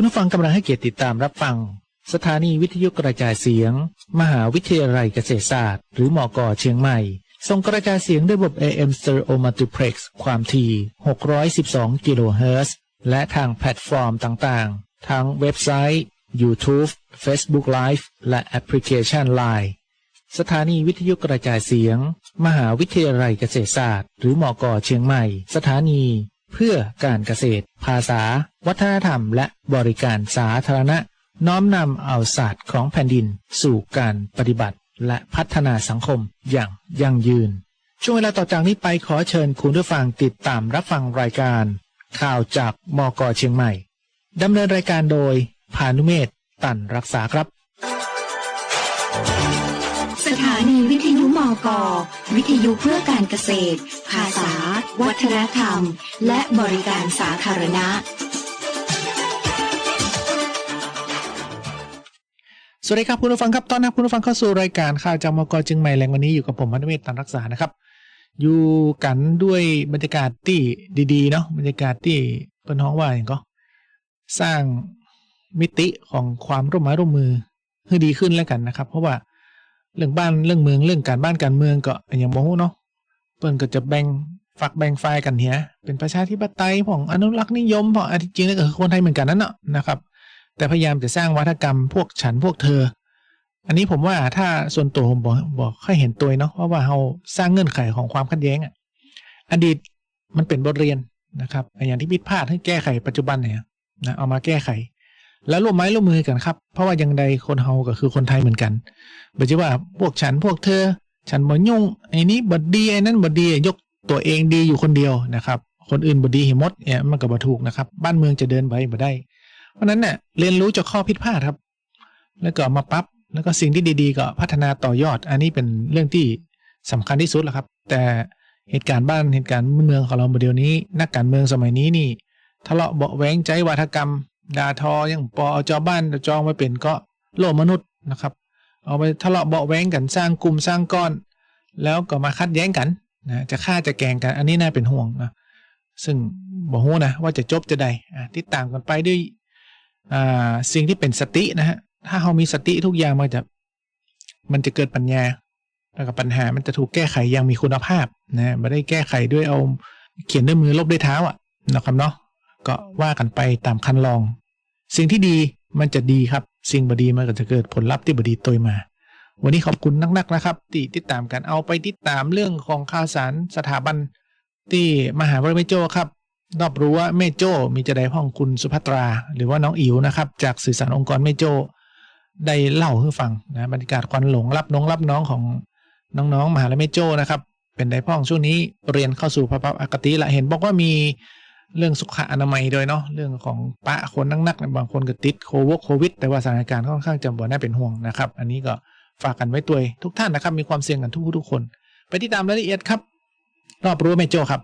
คุณผู้ฟังกำลังให้เกียรติติดตามรับฟัง สถานีวิทยุกระจายเสียง มหาวิทยาลัยเกษตรศาสตร์ หรือมอกอเชียงใหม่ ส่งกระจายเสียงด้วยระบบ AM Stereo Multiplex ความถี่612กิโลเฮิรตซ์และทางแพลตฟอร์มต่างๆ ทั้งเว็บไซต์ YouTube Facebook Live และแอปพลิเคชัน Line สถานีวิทยุกระจายเสียง มหาวิทยาลัยเกษตรศาสตร์ หรือมอกอเชียงใหม่ สถานี เพื่อการเกษตร ภาษา วัฒนธรรม และบริการสาธารณะ น้อมนำเอาศาสตร์ของแผ่นดิน สู่การปฏิบัติ และพัฒนาสังคมอย่างยั่งยืน ช่วงเวลาต่อจากนี้ไปขอเชิญคุณผู้ฟังติดตามรับฟังรายการ ข่าวจากมกเชียงใหม่ดำเนินรายการโดยพานุเมธตันรักษาครับ สถานีวิทยุ ก วิทยุเพื่อการเกษตร ภาษา วัฒนธรรม และบริการสาธารณะ สวัสดีครับคุณผู้ฟังครับ ต้อนรับคุณผู้ฟังเข้าสู่รายการข่าวจากมกเชียงใหม่แรงวันนี้อยู่กับผมพันธเมธตันรักษานะครับ อยู่กันด้วยบรรยากาศที่ดีๆเนาะบรรยากาศที่เป็นห้องว่าอย่างก็ สร้างมิติของความร่วมไม้ร่วมมือให้ดีขึ้นแล้วกันนะครับ เพราะว่า เรื่องบ้านเรื่องเมืองเรื่องการบ้านการเมืองก็อย่างบอกเนาะเปิ้นก็จะแบ่งฝักแบ่งฝ่ายกันเฮียเป็นประชาธิปไตยของอนุรักษ์นิยมของอันที่จริงแล้วก็คือคนไทยเหมือนกันนั่นเนาะนะครับ แต่พยายามจะสร้างวัฒกรรมพวกฉันพวกเธอ อันนี้ผมว่าถ้าส่วนตัวผมบอกบอกค่อยเห็นตัวเนาะเพราะว่าเราสร้างเงื่อนไขของความขัดแย้งอะอดีตมันเป็นบทเรียนนะครับ อย่างที่ผิดพลาดให้แก้ไขปัจจุบันเนี่ยนะเอามาแก้ไข แล้วร่วมไม้ร่วมมือกันครับ เพราะว่ายังใดคนเฮาก็คือคนไทยเหมือนกันไม่ใช่ว่าพวกฉันพวกเธอ ฉันบ่ยุ่งไอ้นี้บดดีไอ้นั้นบดดียกตัวเองดีอยู่คนเดียวนะครับ คนอื่นบดดีห็นหมดเนี่ยมันก็บ่ถูกนะครับ บ้านเมืองจะเดินไปบ่ได้ เพราะนั้นเนี่ยเรียนรู้จากข้อผิดพลาดครับ แล้วก็มาปรับแล้วก็สิ่งที่ดีๆ ก็พัฒนาต่อยอด อันนี้เป็นเรื่องที่สำคัญที่สุดแหละครับ แต่เหตุการณ์บ้านเหตุการณ์เมืองของเราเดี๋ยวนี้ นักการเมืองสมัยนี้นี่ ทะเลาะเบาะแวงใจวาทกรรม ด่าทออย่างปอเอาจอบ้านจองมาเป็นก็โลกมนุษย์นะครับ เอาไปทะเลาะเบาแว้งกันสร้างกลุ่มสร้างก้อน แล้วก็มาคัดแย้งกันนะจะฆ่าจะแกงกัน อันนี้น่าเป็นห่วงนะซึ่งบอกฮู้นะว่าจะจบจะใดอ่ติดตามกันไปด้วยสิ่งที่เป็นสตินะฮะถ้าเรามีสติทุกอย่างมันจะมันจะเกิดปัญญาแล้วก็ปัญหามันจะถูกแก้ไขอย่างมีคุณภาพนะไม่ได้แก้ไขด้วยเอาเขียนด้วยมือลบด้วยเท้าอะนะครับเนาะก็ว่ากันไปตามคันลอง สิ่งที่ดีมันจะดีครับ สิ่งบดีมันก็จะเกิดผลลัพธ์ที่บดีตัวมา วันนี้ขอบคุณนักๆนะครับที่ติดตามกันเอาไปติดตามเรื่องของข่าวสารสถาบันที่มหาวิทยาลัยแม่โจ้ครับรอบรู้ว่าแม่โจ้มีจะได้พ่องคุณสุภัตรา หรือว่าน้องอิ๋วนะครับ จากสื่อสารองค์กรแม่โจ้ได้เล่าให้ฟังนะบรรยากาศควันหลงรับน้องรับน้องของน้องๆมหาวิทยาลัยแม่โจ้นะครับ เป็นได้พ่องช่วงนี้เรียนเข้าสู่ภาวะปกติละเห็นบอกว่ามี เรื่องสุขอนามัยด้วยเนาะเรื่องของปะคนนักๆบางคนก็ติดโควโควิด แต่ว่าสถานการณ์ค่อนข้างจะบ่น่าเป็นห่วงนะครับ อันนี้ก็ฝากกันไว้ตัวทุกท่านนะครับ มีความเสี่ยงกันทุกทุกๆคน ไปติดตามรายละเอียดครับ รอบรู้แม่โจครับ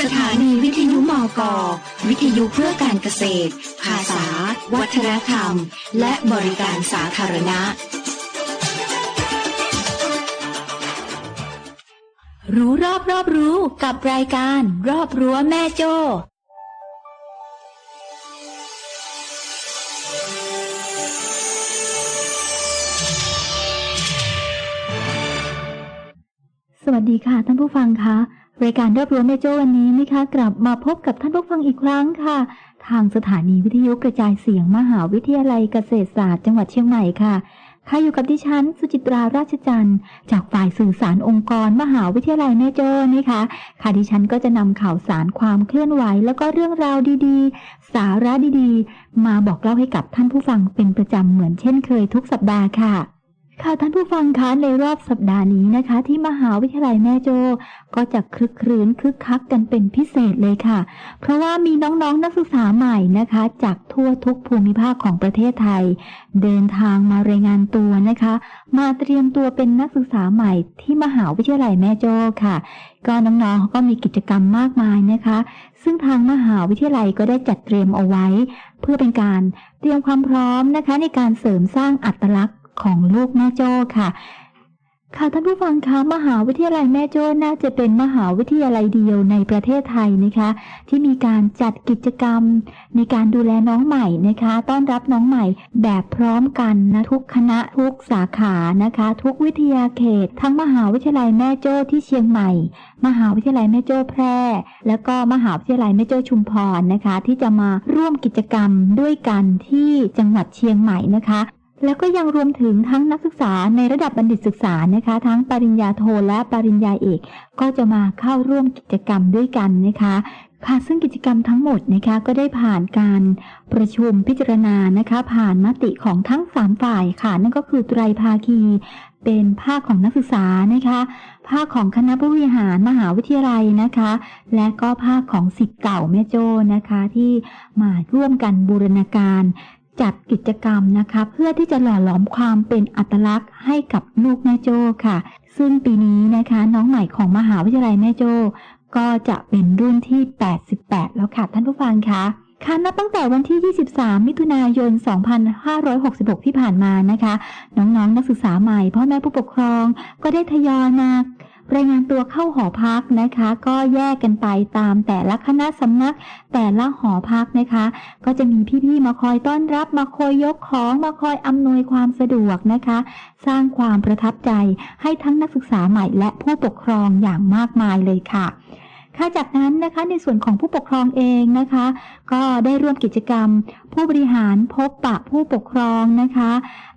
สถานีวิทยุมก วิทยุเพื่อการเกษตร ภาษา วัฒนธรรม และบริการสาธารณะ รู้รอบรอบรู้กับรายการรอบรั้วแม่โจ้สวัสดีค่ะท่านผู้ฟังคะรายการรอบรั้วแม่โจ้วันนี้นะคะ กลับมาพบกับท่านผู้ฟังอีกครั้งค่ะ ทางสถานีวิทยุกระจายเสียงมหาวิทยาลัยเกษตรศาสตร์ จังหวัดเชียงใหม่ค่ะ ค่ะอยู่กับดิฉัน สุจิตราราชจันทร์ จากฝ่ายสื่อสารองค์กร มหาวิทยาลัยแม่โจ้นะคะ ค่ะดิฉันก็จะนำข่าวสารความเคลื่อนไหว แล้วก็เรื่องราวดีๆ สาระดีๆ มาบอกเล่าให้กับท่านผู้ฟังเป็นประจำเหมือนเช่นเคยทุกสัปดาห์ค่ะ ค่ะท่านผู้ฟังคะในรอบสัปดาห์นี้นะคะ ที่มหาวิทยาลัยแม่โจ้ก็จะคลึกครื้นคึกคักกันเป็นพิเศษเลยค่ะ เพราะว่ามีน้องๆนนักศึกษาใหม่นะคะ จากทั่วทุกภูมิภาคของประเทศไทย เดินทางมารายงานตัวนะคะ มาเตรียมตัวเป็นนักศึกษาใหม่ที่มหาวิทยาลัยแม่โจ้ค่ะ ก็น้องๆเขาก็มีกิจกรรมมากมายนะคะ ซึ่งทางมหาวิทยาลัยก็ได้จัดเตรียมเอาไว้ เพื่อเป็นการเตรียมความพร้อมนะคะ ในการเสริมสร้างอัตลักษณ์ ของลูกแม่โจ้ค่ะ ค่ะท่านผู้ฟังคะมหาวิทยาลัยแม่โจ้น่าจะเป็นมหาวิทยาลัยเดียวในประเทศไทยนะคะ ที่มีการจัดกิจกรรมในการดูแลน้องใหม่นะคะ ต้อนรับน้องใหม่แบบพร้อมกันนะทุกคณะทุกสาขานะคะ ทุกวิทยาเขต ทั้งมหาวิทยาลัยแม่โจ้ที่เชียงใหม่ มหาวิทยาลัยแม่โจ้แพร่ แล้วก็มหาวิทยาลัยแม่โจ้ชุมพรนะคะ ที่จะมาร่วมกิจกรรมด้วยกันที่จังหวัดเชียงใหม่นะคะ แล้วก็ยังรวมถึงทั้งนักศึกษาในระดับบัณฑิตศึกษานะคะ ทั้งปริญญาโทและปริญญาเอก ก็จะมาเข้าร่วมกิจกรรมด้วยกันนะคะค่ะซึ่งกิจกรรมทั้งหมดนะคะก็ได้ผ่านการประชุมพิจารณานะคะ ผ่านมติของทั้ง 3 ฝ่ายค่ะนั่นก็คือไตรภาคี เป็นภาคของนักศึกษานะคะภาคของคณะผู้บริหารมหาวิทยาลัยนะคะ และก็ภาคของสิทธิ์เก่าแม่โจ้นะคะที่มาร่วมกันบูรณาการ จัดกิจกรรมนะคะ เพื่อที่จะหล่อหลอมความเป็นอัตลักษณ์ให้กับลูกแม่โจ้ค่ะ ซึ่งปีนี้นะคะ น้องใหม่ของมหาวิทยาลัยแม่โจ้ก็จะเป็นรุ่นที่ 88 แล้วค่ะท่านผู้ฟังคะค่ะนับตั้งแต่วันที่ 23 มิถุนายน 2566 ที่ผ่านมานะคะ น้องๆนนักศึกษาใหม่พ่อแม่ผู้ปกครองก็ได้ทยอยมา รายงานตัวเข้าหอพักนะคะ ก็แยกกันไปตามแต่ละคณะสำนักแต่ละหอพักนะคะ ก็จะมีพี่ๆมาคอยต้อนรับมาคอยยกของมาคอยอำนวยความสะดวกนะคะ สร้างความประทับใจให้ทั้งนักศึกษาใหม่และผู้ปกครองอย่างมากมายเลยค่ะ ค่ะจากนั้นนะคะในส่วนของผู้ปกครองเองนะคะ ก็ได้ร่วมกิจกรรม ผู้บริหารพบปะผู้ปกครองนะคะ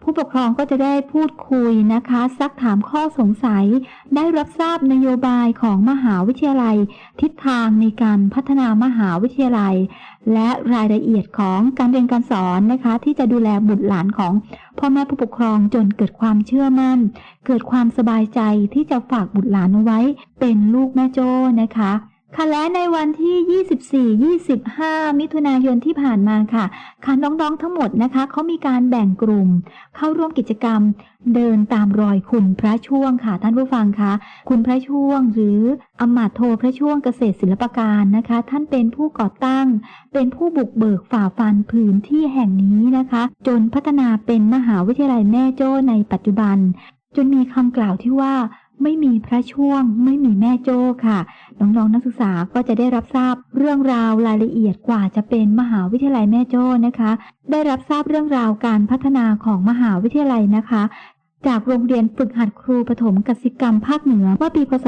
ผู้ปกครองก็จะได้พูดคุยนะคะ ซักถามข้อสงสัย ได้รับทราบนโยบายของมหาวิทยาลัย ทิศทางในการพัฒนามหาวิทยาลัย และรายละเอียดของการเรียนการสอนนะคะ ที่จะดูแลบุตรหลานของพ่อแม่ผู้ปกครองจนเกิดความเชื่อมั่น เกิดความสบายใจที่จะฝากบุตรหลานเอาไว้ เป็นลูกแม่โจ้นะคะ ค่ะและในวันที่ 24-25 มิถุนายนที่ผ่านมาค่ะค่ะน้องๆทั้งหมดนะคะเขามีการแบ่งกลุ่ม เข้าร่วมกิจกรรมเดินตามรอยคุณพระช่วงค่ะ ท่านผู้ฟังคะคุณพระช่วง หรืออมาตโทพระช่วงเกษตรศิลปการนะคะ ท่านเป็นผู้ก่อตั้ง เป็นผู้บุกเบิกฝ่าฟันพื้นที่แห่งนี้นะคะ จนพัฒนาเป็นมหาวิทยาลัยแม่โจ้ในปัจจุบัน จนมีคำกล่าวที่ว่า ไม่มีพระช่วง ไม่มีแม่โจ้ค่ะ น้องๆนนักศึกษาก็จะได้รับทราบเรื่องราวรายละเอียดกว่าจะเป็นมหาวิทยาลัยแม่โจ้นะคะ ได้รับทราบเรื่องราวการพัฒนาของมหาวิทยาลัยนะคะ จากโรงเรียนฝึกหัดครูปฐมกสิกรรมภาคเหนือเมื่อปีพศ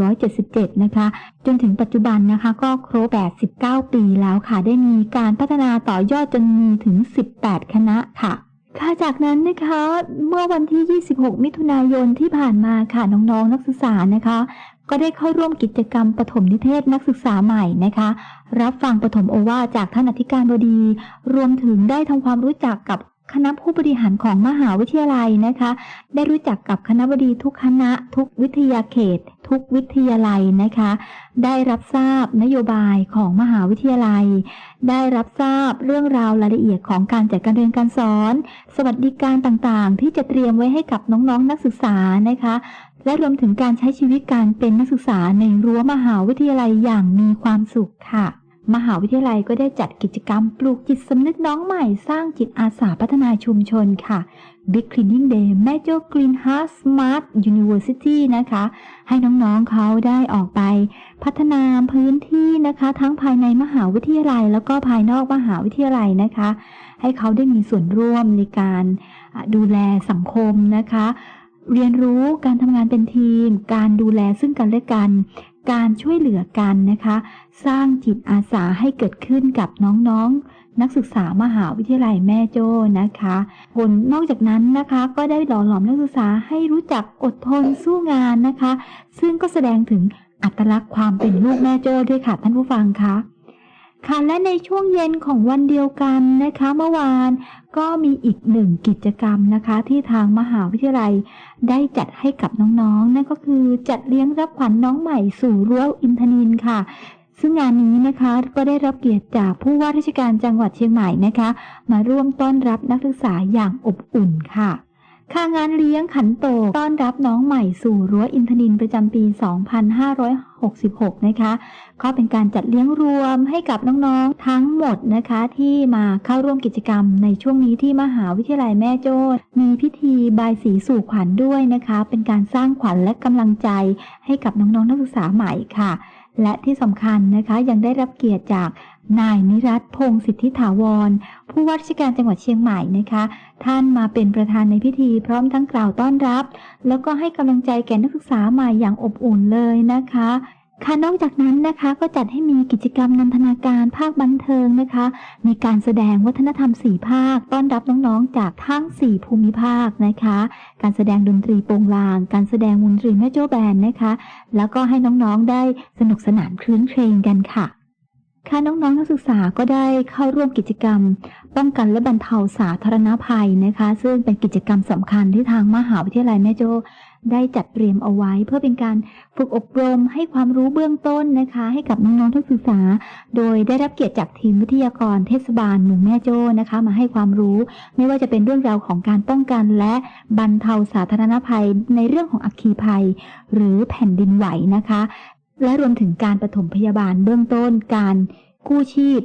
2477 นะคะ จนถึงปัจจุบันนะคะ ก็ครบ89 ปีแล้วค่ะ ได้มีการพัฒนาต่อยอดจนมีถึง 18 คณะค่ะ ค่ะจากนั้นนะคะเมื่อวันที่ 26 มิถุนายนที่ผ่านมาค่ะน้องๆนนักศึกษานะคะ ก็ได้เข้าร่วมกิจกรรมปฐมนิเทศนักศึกษาใหม่นะคะ รับฟังปฐมโอวาจากท่านอธิการบดี รวมถึงได้ทำความรู้จักกับ คณะผู้บริหารของมหาวิทยาลัยนะคะ ได้รู้จักกับคณะบดีทุกคณะ ทุกวิทยาเขต ทุกวิทยาลัยนะคะ ได้รับทราบนโยบายของมหาวิทยาลัย ได้รับทราบเรื่องราวรายละเอียดของการจัดการเรียนการสอน สวัสดิการต่างๆ ที่จะเตรียมไว้ให้กับน้องๆนนักศึกษานะคะและรวมถึงการใช้ชีวิตการเป็นนักศึกษาในรั้วมหาวิทยาลัยอย่างมีความสุขค่ะ มหาวิทยาลัยก็ได้จัดกิจกรรมปลูกจิตสำนึกน้องใหม่สร้างจิตอาสาพัฒนาชุมชนค่ะ Big Cleaning Day แม่โจ้ Green Heart Smart University นะคะ ให้น้องๆเขาได้ออกไปพัฒนาพื้นที่นะคะ ทั้งภายในมหาวิทยาลัย แล้วก็ภายนอกมหาวิทยาลัยนะคะ ให้เขาได้มีส่วนร่วมในการดูแลสังคมนะคะเรียนรู้การทำงานเป็นทีม การดูแลซึ่งกันและกัน การช่วยเหลือกันนะคะ สร้างจิตอาสาให้เกิดขึ้นกับน้องๆนักศึกษามหาวิทยาลัยแม่โจ้นะคะผลนอกจากนั้นนะคะก็ได้หล่อหลอมนักศึกษาให้รู้จักอดทนสู้งานนะคะ ซึ่งก็แสดงถึงอัตลักษณ์ความเป็นลูกแม่โจ้ด้วยค่ะท่านผู้ฟังคะ ค่ะและในช่วงเย็นของวันเดียวกันนะคะเมื่อวานก็มีอีกหนึ่งกิจกรรมนะคะ ที่ทางมหาวิทยาลัยได้จัดให้กับน้องๆนั่นก็คือจัดเลี้ยงรับขวัญน้องใหม่สู่รั้วอินทนินค่ะ ซึ่งงานนี้นะคะก็ได้รับเกียรติจากผู้ว่าราชการจังหวัดเชียงใหม่นะคะ มาร่วมต้อนรับนักศึกษาอย่างอบอุ่นค่ะ ค่างานเลี้ยงขันโตกต้อนรับน้องใหม่สู่รั้วอินทนินประจำปี 2566 นะคะ ก็เป็นการจัดเลี้ยงรวมให้กับน้องๆทั้งหมดนะคะ ที่มาเข้าร่วมกิจกรรมในช่วงนี้ที่มหาวิทยาลัยแม่โจ้มีพิธีบายสีสู่ขวัญด้วยนะคะ เป็นการสร้างขวัญและกำลังใจให้กับน้องๆนักศึกษาใหม่ค่ะ และที่สำคัญนะคะยังได้รับเกียรติจาก นายนิรัตพงศิทธิถาวร ผู้ว่าราชการจังหวัดเชียงใหม่นะคะ ท่านมาเป็นประธานในพิธีพร้อมทั้งกล่าวต้อนรับ แล้วก็ให้กำลังใจแก่นักศึกษาใหม่อย่างอบอุ่นเลยนะคะค่ะนอกจากนั้นนะคะก็จัดให้มีกิจกรรมนันทนาการภาคบันเทิงนะคะ มีการแสดงวัฒนธรรมสี่ภาค ต้อนรับน้องๆจากทั้ง4ภูมิภาคนะคะ การแสดงดนตรีโปงลาง การแสดงมุนตรีแม่โจ้แบนนะคะ แล้วก็ให้น้องๆได้สนุกสนานคลื้นเครงกันค่ะ ค่ะน้องๆนักศึกษาก็ได้เข้าร่วมกิจกรรม ป้องกันและบรรเทาสาธารณภัยนะคะ ซึ่งเป็นกิจกรรมสำคัญที่ทางมหาวิทยาลัยแม่โจ้ได้จัดเตรียมเอาไว้ เพื่อเป็นการฝึกอบรมให้ความรู้เบื้องต้นนะคะ ให้กับน้องๆนักศึกษา โดยได้รับเกียรติจากทีมวิทยากรเทศบาลเมืองแม่โจ้นะคะ มาให้ความรู้ไม่ว่าจะเป็นเรื่องราวของการป้องกันและบรรเทาสาธารณภัยในเรื่องของอัคคีภัย หรือแผ่นดินไหวนะคะ และรวมถึงการปฐมพยาบาลเบื้องต้น การกู้ชีพ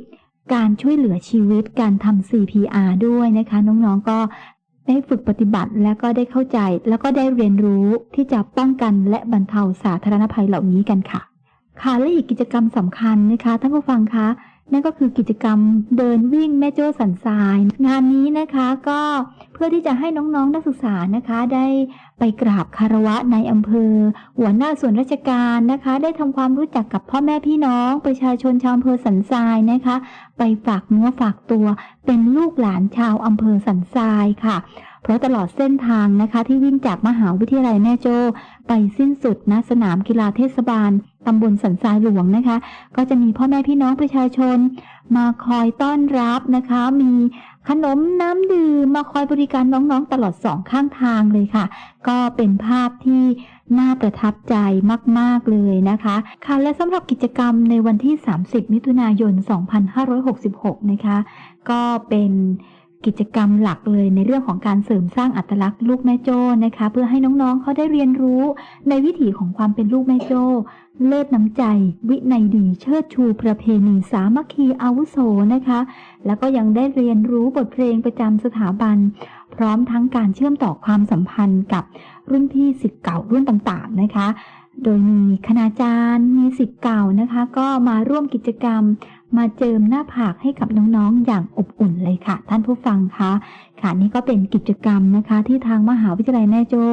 การช่วยเหลือชีวิต การทำ CPR ด้วยนะคะ น้องๆก็ได้ฝึกปฏิบัติและก็ได้เข้าใจ แล้วก็ได้เรียนรู้ที่จะป้องกันและบรรเทาสาธารณภัยเหล่านี้กันค่ะ ค่ะและอีกกิจกรรมสำคัญนะคะท่านผู้ฟังคะ นั่นก็คือกิจกรรมเดินวิ่งแม่โจ้สันทราย งานนี้นะคะก็เพื่อที่จะให้น้องๆนักศึกษานะคะได้ไปกราบคารวะในอำเภอ หัวหน้าส่วนราชการนะคะ ได้ทำความรู้จักกับพ่อแม่พี่น้อง ประชาชนชาวอำเภอสันทรายนะคะ ไปฝากเนื้อฝากตัว เป็นลูกหลานชาวอำเภอสันทรายค่ะ เพราะตลอดเส้นทางนะคะที่วิ่งจากมหาวิทยาลัยแม่โจ้ไปสิ้นสุดณสนามกีฬาเทศบาลตำบลสันทรายหลวงนะคะ ก็จะมีพ่อแม่พี่น้องประชาชน มาคอยต้อนรับนะคะ มีขนมน้ำดื่มมาคอยบริการน้องๆ ตลอดสองข้างทางเลยค่ะ ก็เป็นภาพที่น่าประทับใจมาก ๆ เลยนะคะ ค่ะ และสำหรับกิจกรรมในวันที่ 30 มิถุนายน 2566 นะคะ ก็เป็น กิจกรรมหลักเลยในเรื่องของการเสริมสร้างอัตลักษณ์ลูกแม่โจ้นะคะ เพื่อให้น้องๆเขาได้เรียนรู้ในวิถีของความเป็นลูกแม่โจ้เลิศน้ำใจ วินัยดีเชิดชูประเพณีสามัคคีอาวุโสนะคะ แล้วก็ยังได้เรียนรู้บทเพลงประจำสถาบัน พร้อมทั้งการเชื่อมต่อความสัมพันธ์กับรุ่นพี่สิทธิ์เก่ารุ่นต่างๆนะคะ โดยมีคณาจารย์มีสิทธิ์เก่านะคะ ก็มาร่วมกิจกรรม มาเจิมหน้าผากให้กับน้องๆ อย่างอบอุ่นเลยค่ะ ท่านผู้ฟังคะค่ะนี่ก็เป็นกิจกรรมนะคะ ที่ทางมหาวิทยาลัยแม่โจ้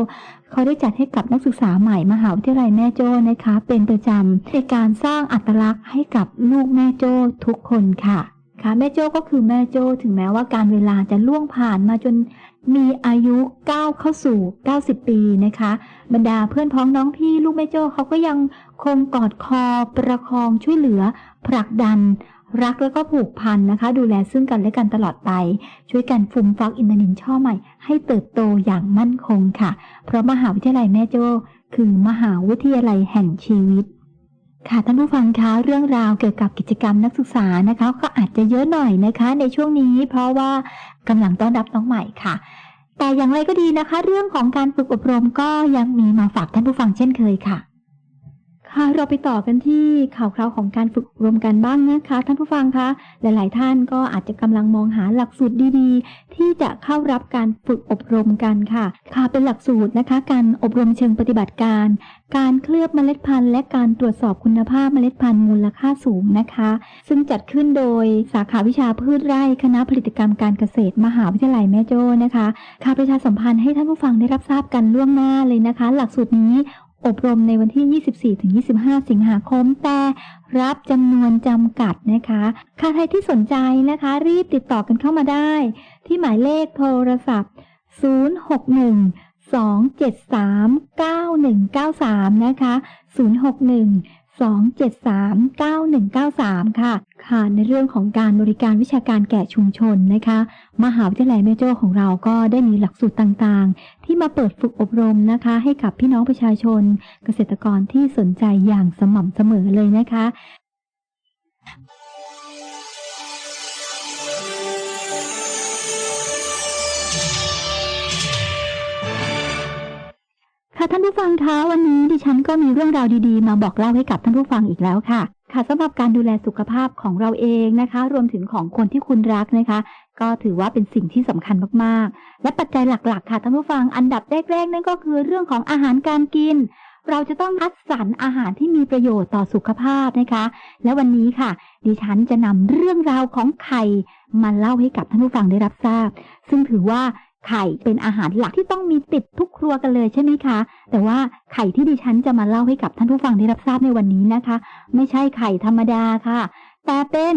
เขาได้จัดให้กับนักศึกษาใหม่มหาวิทยาลัยแม่โจ้นะคะ เป็นประจำในการสร้างอัตลักษณ์ให้กับลูกแม่โจ้ทุกคนค่ะค่ะแม่โจ้ก็คือแม่โจ้ถึงแม้ว่าการเวลาจะล่วงผ่านมาจนมีอายุก้าวเข้าสู่ 90 ปีนะคะ บรรดาเพื่อนพ้องน้องพี่ลูกแม่โจ้เขาก็ยังคงกอดคอประคองช่วยเหลือผลักดัน รักแล้วก็ผูกพันนะคะ ดูแลซึ่งกันและกันตลอดไป ช่วยกันฟุมฟักอินทนินช่อใหม่ ให้เติบโตอย่างมั่นคงค่ะ เพราะมหาวิทยาลัยแม่โจ้คือมหาวิทยาลัยแห่งชีวิต ค่ะท่านผู้ฟังคะเรื่องราวเกี่ยวกับกิจกรรมนักศึกษานะคะ ก็อาจจะเยอะหน่อยนะคะ ในช่วงนี้ เพราะว่ากำลังต้อนรับน้องใหม่ค่ะ แต่อย่างไรก็ดีนะคะ เรื่องของการฝึกอบรมก็ยังมีมาฝากท่านผู้ฟังเช่นเคยค่ะ ค่ะเราไปต่อกันที่ข่าวคราวของการฝึกอบรมกันบ้างนะคะ ท่านผู้ฟังคะหลาย ๆ ท่านก็อาจจะกำลังมองหาหลักสูตรดีๆ ที่จะเข้ารับการฝึกอบรมกันค่ะ ค่ะเป็นหลักสูตรนะคะ การอบรมเชิงปฏิบัติการ การเคลือบเมล็ดพันธุ์ และการตรวจสอบคุณภาพเมล็ดพันธุ์มูลค่าสูงนะคะ ซึ่งจัดขึ้นโดยสาขาวิชาพืชไร่คณะผลิตกรรมการเกษตร มหาวิทยาลัยแม่โจ้นะคะค่ะประชาสัมพันธ์ให้ท่านผู้ฟังได้รับทราบกันล่วงหน้าเลยนะคะ หลักสูตรนี้ อบรมในวันที่ 24-25 สิงหาคม แต่รับจำนวนจำกัดนะคะค่ะใครที่สนใจนะคะ รีบติดต่อกันเข้ามาได้ ที่หมายเลขโทรศัพท์ 061 273 9193 นะคะ 061 273 9193 ค่ะ ค่ะ ในเรื่องของการบริการวิชาการแก่ชุมชนนะคะ มหาวิทยาลัยแม่โจ้ของเราก็ได้มีหลักสูตรต่างๆ ที่มาเปิดฝึกอบรมนะคะ ให้กับพี่น้องประชาชน เกษตรกรที่สนใจอย่างสม่ำเสมอเลยนะคะ ค่ะท่านผู้ฟังคะวันนี้ดิฉันก็มีเรื่องราวดีๆ มาบอกเล่าให้กับท่านผู้ฟังอีกแล้วค่ะ ค่ะสำหรับการดูแลสุขภาพของเราเองนะคะ รวมถึงของคนที่คุณรักนะคะ ก็ถือว่าเป็นสิ่งที่สำคัญมากๆ และปัจจัยหลักๆ ค่ะท่านผู้ฟังอันดับแรกๆนั่นก็คือเรื่องของอาหารการกิน เราจะต้องคัดสรรอาหารที่มีประโยชน์ต่อสุขภาพนะคะ และวันนี้ค่ะ ดิฉันจะนำเรื่องราวของไข่มาเล่าให้กับท่านผู้ฟังได้รับทราบ ซึ่งถือว่า ไข่เป็นอาหารหลักที่ต้องมีติดทุกครัวกันเลยใช่ไหมคะ แต่ว่าไข่ที่ดิฉันจะมาเล่าให้กับท่านผู้ฟังได้รับทราบในวันนี้นะคะ ไม่ใช่ไข่ธรรมดาค่ะ แต่เป็น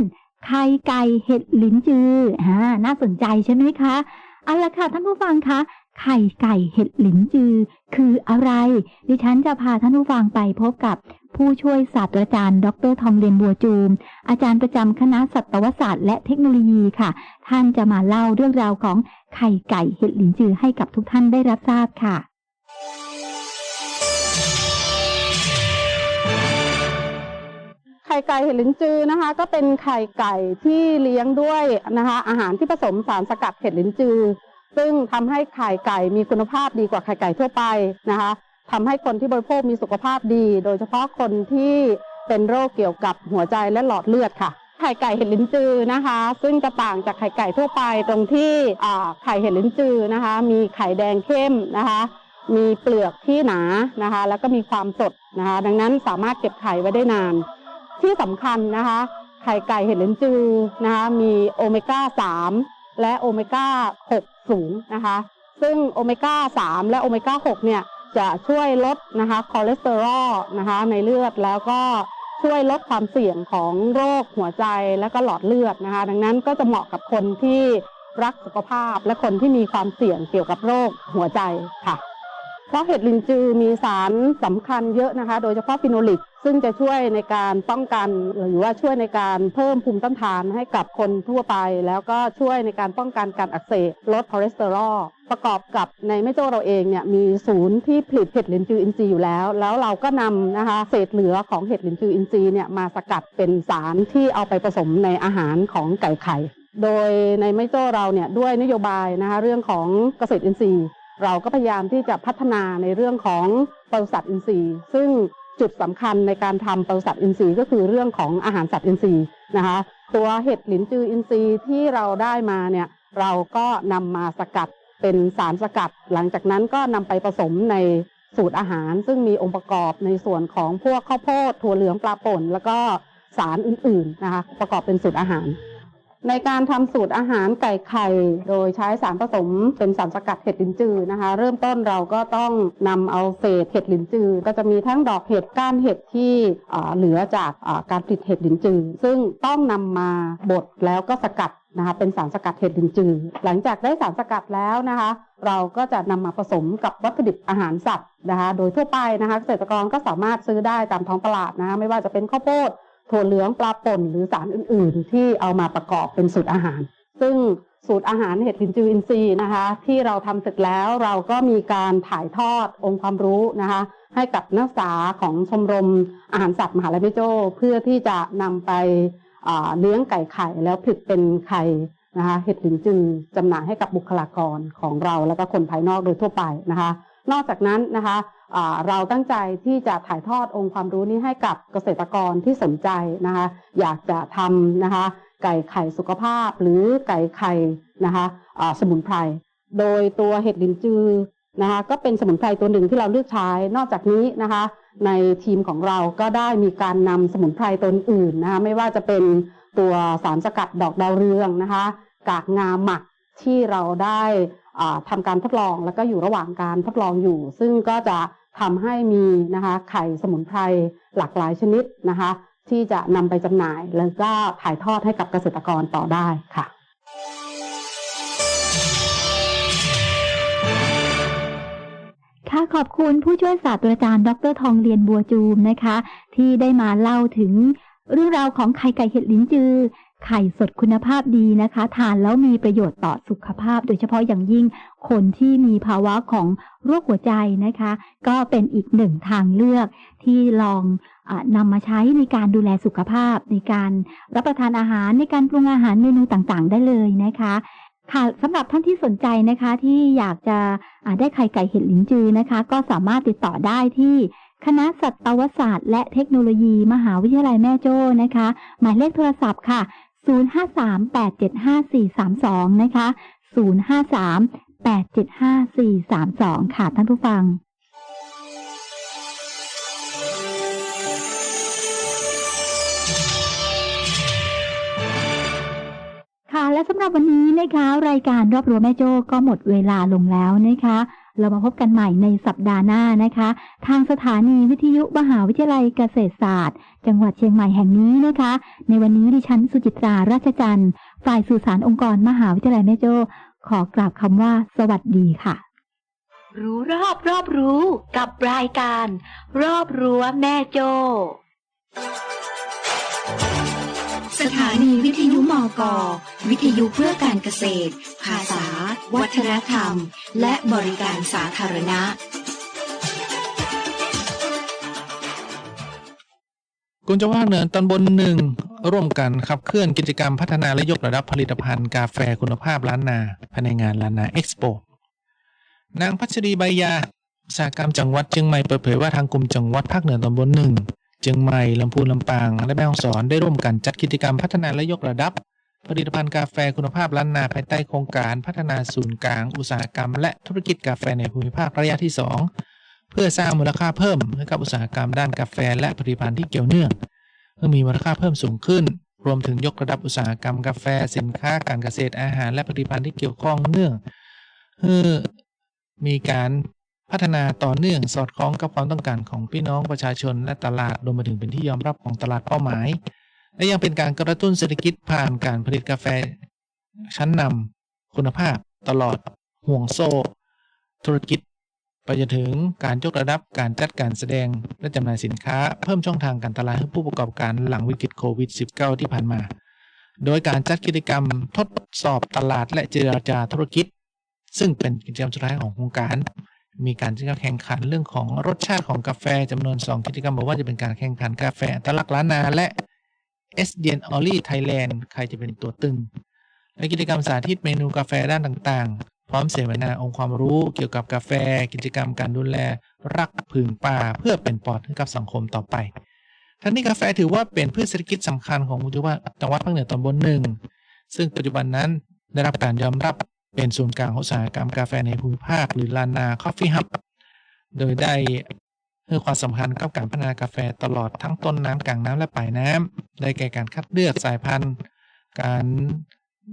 ไข่ไก่เห็ดลิ้นจืออ่าน่าสนใจใช่ไหมคะเอาละค่ะท่านผู้ฟังคะไข่ไก่เห็ดหลินจือ คืออะไร ดิฉันจะพาท่านผู้ฟังไปพบกับ ผู้ช่วยศาสตราจารย์ ดรทองเรียนบัวจูม อาจารย์ประจำคณะสัตวศาสตร์และเทคโนโลยีค่ะ ท่านจะมาเล่าเรื่องราวของไข่ไก่เห็ดหลินจือให้กับทุกท่านได้รับทราบค่ะไข่ไก่เห็ดลินจือนะคะ ก็เป็นไข่ไก่ที่เลี้ยงด้วยนะคะอาหารที่ผสมสารสกัดเห็ดลินจือ ซึ่งทำให้ไข่ไก่มีคุณภาพดีกว่าไข่ไก่ทั่วไปนะคะ ทำให้คนที่บริโภคมีสุขภาพดี โดยเฉพาะคนที่เป็นโรคเกี่ยวกับหัวใจและหลอดเลือดค่ะไข่ไก่เห็ดลิ้นจือนะคะ ซึ่งจะต่างจากไข่ไก่ทั่วไปตรงที่ไข่เห็ดลิ้นจือนะคะ มีไข่แดงเข้มนะคะ มีเปลือกที่หนานะคะ แล้วก็มีความสดนะคะ ดังนั้นสามารถเก็บไข่ไว้ได้นาน ที่สำคัญนะคะ ไข่ไก่เห็ดลิ้นจือนะคะมีโอเมก้า 3 และโอเมก้า 6 สูงนะคะ ซึ่งโอเมก้า 3 และโอเมก้า 6 เนี่ย จะช่วยลดนะคะคอเลสเตอรอลนะคะในเลือดแล้วก็ช่วยลดความเสี่ยงของโรคหัวใจและก็หลอดเลือดนะคะ ดังนั้นก็จะเหมาะกับคนที่รักสุขภาพและคนที่มีความเสี่ยงเกี่ยวกับโรคหัวใจค่ะ เพราะเห็ดลินจือมีสารสำคัญเยอะนะคะ โดยเฉพาะฟิโนลิก ซึ่งจะช่วยในการป้องกันหรือว่าช่วยในการเพิ่มภูมิต้านทานให้กับคนทั่วไป แล้วก็ช่วยในการป้องกันการอักเสบลดคอเลสเตอรอลประกอบกับในแม่โจ้เราเองเนี่ยมีศูนย์ที่ผลิตเห็ดลินจืออินทรีย์อยู่แล้ว แล้วเราก็นำนะคะเศษเหลือของเห็ดลินจืออินทรีย์เนี่ยมาสกัดเป็นสารที่เอาไปผสมในอาหารของไก่ไข่ โดยในแม่โจ้เราเนี่ยด้วยนโยบายนะคะเรื่องของเกษตรอินทรีย์ เราก็พยายามที่จะพัฒนาในเรื่องของปศุสัตว์อินทรีย์ ซึ่ง จุดสำคัญในการทำปศุสัตว์อินทรีย์ก็คือเรื่องของอาหารสัตว์อินทรีย์นะคะ ตัวเห็ดหลินจืออินทรีย์ที่เราได้มาเนี่ยเราก็นำมาสกัดเป็นสารสกัด หลังจากนั้นก็นำไปผสมในสูตรอาหาร ซึ่งมีองค์ประกอบในส่วนของพวกข้าวโพดถั่วเหลืองปลาป่น แล้วก็สารอื่นๆนะคะประกอบเป็นสูตรอาหาร ในการทำสูตรอาหารไก่ไข่ โดยใช้สารผสมเป็นสารสกัดเห็ดลินจือนะคะ เริ่มต้นเราก็ต้องนำเอาเศษเห็ดลินจือ ก็จะมีทั้งดอกเห็ดก้านเห็ดที่เหลือจากการผลิตเห็ดลินจือ ซึ่งต้องนำมาบดแล้วก็สกัดนะคะเป็นสารสกัดเห็ดลินจือ หลังจากได้สารสกัดแล้วนะคะ เราก็จะนำมาผสมกับวัตถุดิบอาหารสัตว์นะคะ โดยทั่วไปนะคะเกษตรกรก็สามารถซื้อได้ตามท้องตลาดนะคะไม่ว่าจะเป็นข้าวโพด ถั่วเหลืองปลาป่นหรือสารอื่น ๆ ที่เอามาประกอบเป็นสูตรอาหาร ซึ่งสูตรอาหารเห็ดลินจืออินทรีย์นะคะ ที่เราทำเสร็จแล้วเราก็มีการถ่ายทอดองค์ความรู้นะคะ ให้กับนักศึกษาของชมรมอาหารสัตว์มหาลัยแม่โจ้เพื่อที่จะนำไปเลี้ยงไก่ไข่แล้วผลิตเป็นไข่นะคะเห็ดลินจือจำหน่ายให้กับบุคลากรของเรา แล้วก็คนภายนอกโดยทั่วไปนะคะ นอกจากนั้นนะคะเราตั้งใจที่จะถ่ายทอดองค์ความรู้นี้ให้กับเกษตรกรที่สนใจนะคะอยากจะทำนะคะไก่ไข่สุขภาพหรือไก่ไข่นะคะสมุนไพร โดยตัวเห็ดลินจือนะคะก็เป็นสมุนไพรตัวหนึ่งที่เราเลือกใช้ นอกจากนี้นะคะในทีมของเราก็ได้มีการนำสมุนไพรตัวอื่นนะคะไม่ว่าจะเป็นตัวสารสกัดดอกดาวเรืองนะคะกากงาหมักที่เราได้ อ่าทำการทดลองแล้วก็อยู่ระหว่างการทดลองอยู่ ซึ่งก็จะทำให้มีนะคะไข่สมุนไพรหลากหลายชนิดนะคะ ที่จะนำไปจำหน่าย แล้วก็ถ่ายทอดให้กับเกษตรกรต่อได้ค่ะค่ะขอบคุณผู้ช่วยศาสตราจารย์ดรทองเรียนบัวจูมนะคะ ที่ได้มาเล่าถึงเรื่องราวของไข่ไก่เห็ดลิ้นจือ ไข่สดคุณภาพดีนะคะ ทานแล้วมีประโยชน์ต่อสุขภาพ โดยเฉพาะอย่างยิ่งคนที่มีภาวะของโรคหัวใจนะคะ ก็เป็นอีกหนึ่งทางเลือกที่ลองอนำมาใช้ในการดูแลสุขภาพ ในการรับประทานอาหารในการปรุงอาหารเมนูต่างๆ ได้เลยนะคะค่ะสำหรับท่านที่สนใจนะคะที่อยากจะได้ไข่ไก่เห็ดหลินจือนะคะ ก็สามารถติดต่อได้ที่คณะสัตวศาสตร์และเทคโนโลยี มหาวิทยาลัยแม่โจ้นะคะ หมายเลขโทรศัพท์ค่ะ 0538754432 นะคะ 0538754432 ค่ะท่านผู้ฟัง ค่ะและสำหรับวันนี้นะคะ รายการรอบรัวแม่โจ้ก็หมดเวลาลงแล้วนะคะ เรามาพบกันใหม่ในสัปดาห์หน้านะคะ ทางสถานีวิทยุมหาวิทยาลัยเกษตรศาสตร์ จังหวัดเชียงใหม่แห่งนี้นะคะ ในวันนี้ดิฉันสุจิตราราชจันทร์ฝ่ายสื่อสารองค์กรมหาวิทยาลัยแม่โจ้ขอกราบคำว่า สวัสดีค่ะ รู้รอบรอบรู้กับรายการ รอบรั้วแม่โจ้ สถานีวิทยุมกวิทยุเพื่อการเกษตร ภาษา วัฒนธรรม และบริการสาธารณะกุญจว่าเหนือตอนบนหนึ่งร่วมกันขับเคลื่อนกิจกรรมพัฒนาและยกระดับผลิตภัณฑ์กาแฟคุณภาพล้านนาภายในงานล้านนาเอ็กซ์โปนางพัชรีใบยาอุตสาหกรรมจังหวัดเชียงใหม่เปิดเผยว่าทางกลุ่มจังหวัดภาคเหนือตอนบนหนึ่ง เชียงใหม่ ลำพูน ลำปาง และแม่ฮ่องสอนได้ร่วมกันจัดกิจกรรมพัฒนาและยกระดับ ผลิตภัณฑ์กาแฟคุณภาพล้านนาภายใต้โครงการพัฒนาศูนย์กลาง อุตสาหกรรม และธุรกิจกาแฟในภูมิภาคระยะที่ 2 เพื่อสร้างมูลค่าเพิ่มให้กับอุตสาหกรรมด้านกาแฟและผลิตภัณฑ์ที่เกี่ยวเนื่องเพื่อมีมูลค่าเพิ่มสูงขึ้น รวมถึงยกระดับอุตสาหกรรมกาแฟสินค้าการเกษตรอาหาร และผลิตภัณฑ์ที่เกี่ยวข้องเนื่องเพื่อมีการ พัฒนาต่อเนื่องสอดคล้องกับความต้องการของพี่น้องประชาชนและตลาดรวมไปถึงเป็นที่ยอมรับของตลาดเป้าหมาย และยังเป็นการกระตุ้นเศรษฐกิจผ่านการผลิตกาแฟ ชั้นนำคุณภาพตลอดห่วงโซ่ ธุรกิจไปจนถึงการยกระดับการจัดการแสดงและจำหน่ายสินค้า เพิ่มช่องทางการตลาดให้ผู้ประกอบการหลังวิกฤตโควิด -19 ที่ผ่านมา โดยการจัดกิจกรรมทดสอบตลาดและเจรจาธุรกิจ ซึ่งเป็นกิจกรรมสุดท้ายของโครงการ มีการแข่งขันเรื่องของรสชาติของกาแฟจำนวน 2 กิจกรรมบอกว่าจะเป็นการแข่งขันกาแฟตลักล้านนาและ s d n o l i Thailand ใครจะเป็นตัวตึง และกิจกรรมสาธิตเมนูกาแฟด้านต่างๆ พร้อมเสวนาองค์ความรู้เกี่ยวกับกาแฟ กิจกรรมการดูแล รักผืนป่าเพื่อเป็นปอดให้กับสังคมต่อไป ทั้งนี้กาแฟถือว่าเป็นพืชเศรษฐกิจสำคัญของจังหวัดจังหวัดภาคเหนือตอนบนหนึ่งซึ่งปัจจุบันนั้นได้รับการยอมรับ เป็นศูนย์กลางอุตสาหกรรมกาแฟในภูมิภาค หรือลานาคอฟฟี่ฮับโดยได้ให้ความสำคัญกับการพัฒนากาแฟตลอดทั้งต้นน้ำกลางน้ำและปลายน้ำได้แก่การคัดเลือกสายพันธุ์ การ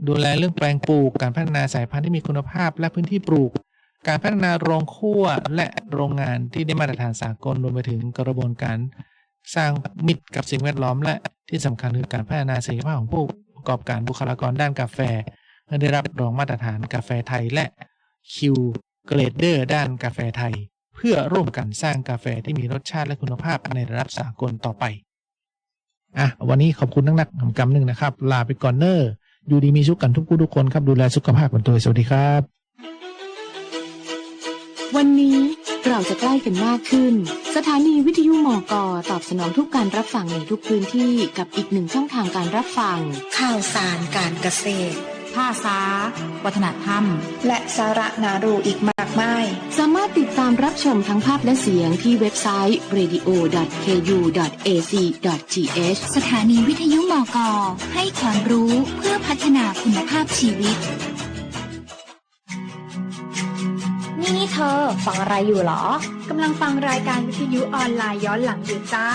ดูแลเรื่องแปลงปลูก การพัฒนาสายพันธุ์ที่มีคุณภาพและพื้นที่ปลูก การพัฒนาโรงคั่วและโรงงานที่ได้มาตรฐานสากลรวมไปถึงกระบวนการสร้างมิตรกับสิ่งแวดล้อมและที่สำคัญคือการพัฒนาศักยภาพของผู้ประกอบการบุคลากรด้านกาแฟ ได้รับรองมาตรฐานกาแฟไทยและคิวเกรดเดอร์ด้านกาแฟไทย เพื่อร่วมกันสร้างกาแฟที่มีรสชาติและคุณภาพในระดับสากลต่อไป อะ วันนี้ขอบคุณนักนักๆกำหนึ่งนะครับ ลาไปก่อนเนอร์อยู่ดีมีสุขกันทุกผู้ทุกคนครับดูแลสุขภาพกันตัวสวัสดีครับ วันนี้เราจะใกล้กันมากขึ้น สถานีวิทยุมกตอบสนองทุกการรับฟังในทุกพื้นที่กับอีกหนึ่งช่องทางการรับฟัง ข่าวสารการเกษตร ภาษา วัฒนธรรม และสาระนารูอีกมากมาย สามารถติดตามรับชมทั้งภาพและเสียงที่เว็บไซต์ radio.ku.ac.th สถานีวิทยุมก ให้ความรู้เพื่อพัฒนาคุณภาพชีวิต นี่นี่เธอ ฟังอะไรอยู่เหรอกำลังฟังรายการวิทยุออนไลน์ย้อนหลังอยู่จ้า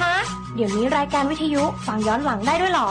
ฮะ เดี๋ยวนี้รายการวิทยุฟังย้อนหลังได้ด้วยเหรอ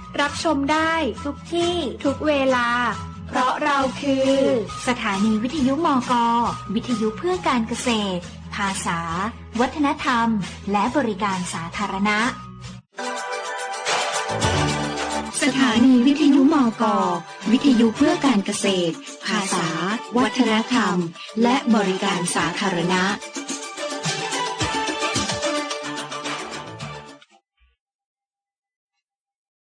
รับชมได้ทุกที่ทุกเวลา เพราะเราคือ สถานีวิทยุมกวิทยุเพื่อการเกษตร ภาษา วัฒนธรรม และบริการสาธารณะ สถานีวิทยุมกวิทยุเพื่อการเกษตร ภาษา วัฒนธรรม และบริการสาธารณะ